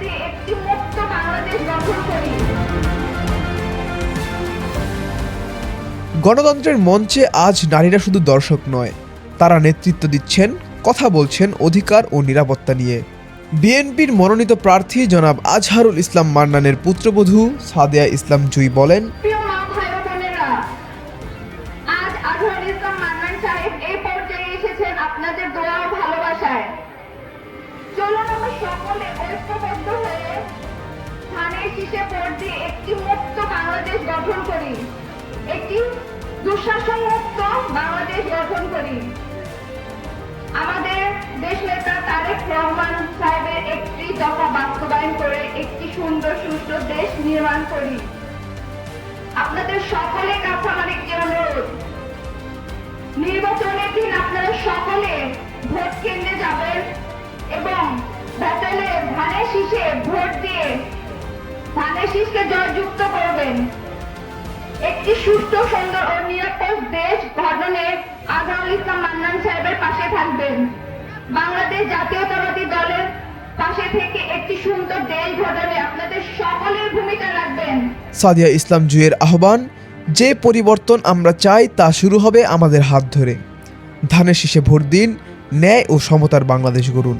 দিয়ে একটি মুক্ত বাংলাদেশ গঠন করি। গণতন্ত্রের মঞ্চে আজ নারীরা শুধু দর্শক নয় তারা নেতৃত্ব দিচ্ছেন কথা বলছেন অধিকার ও নিরাপত্তা নিয়ে। বিএনপির মনোনীত প্রার্থী জনাব আজহারুল ইসলাম মান্নানের পুত্রবধূ সাদিয়া ইসলাম জুই বলেন আপনাদের দোয়া ভালোবাসায়। চলুন সকলে ঐক্যবদ্ধ হয়ে ধানের শীষে দিয়ে একটি মুক্ত বাংলাদেশ গঠন করি। একটি দুঃশাসন বাংলাদেশ গঠন করি। আমাদের দেশ নেতা তারেক রহমান সাহেবের একটি দফা বাস্তবায়ন করে একটি সুন্দর সুস্থ দেশ নির্মাণ করি। আপনাদের সকলের কাছে আমার একটি অনুরোধ। নির্বাচনের দিন আপনারা সকলে ভোট কেন্দ্রে যাবেন। শীষে ভোট দিয়ে ধানের শীষকে জয়যুক্ত করবেন। একটি সুস্থ সুন্দর ও নিরাপদ দেশ গঠনে আজহারুল ইসলাম মান্নান সাহেবের পাশে থাকবেন। বাংলাদেশ জাতীয়তাবাদী দলের পাশে থেকে একটি সুন্দর দেশ গঠনে আপনাদের সকলের ভূমিকা রাখবেন। সাদিয়া ইসলাম জুয়ের আহ্বান, যে পরিবর্তন আমরা চাই তা শুরু হবে আমাদের হাত ধরে। ধানের শীষে ভোট দিন, ন্যায় ও সমতার বাংলাদেশ গড়ুন।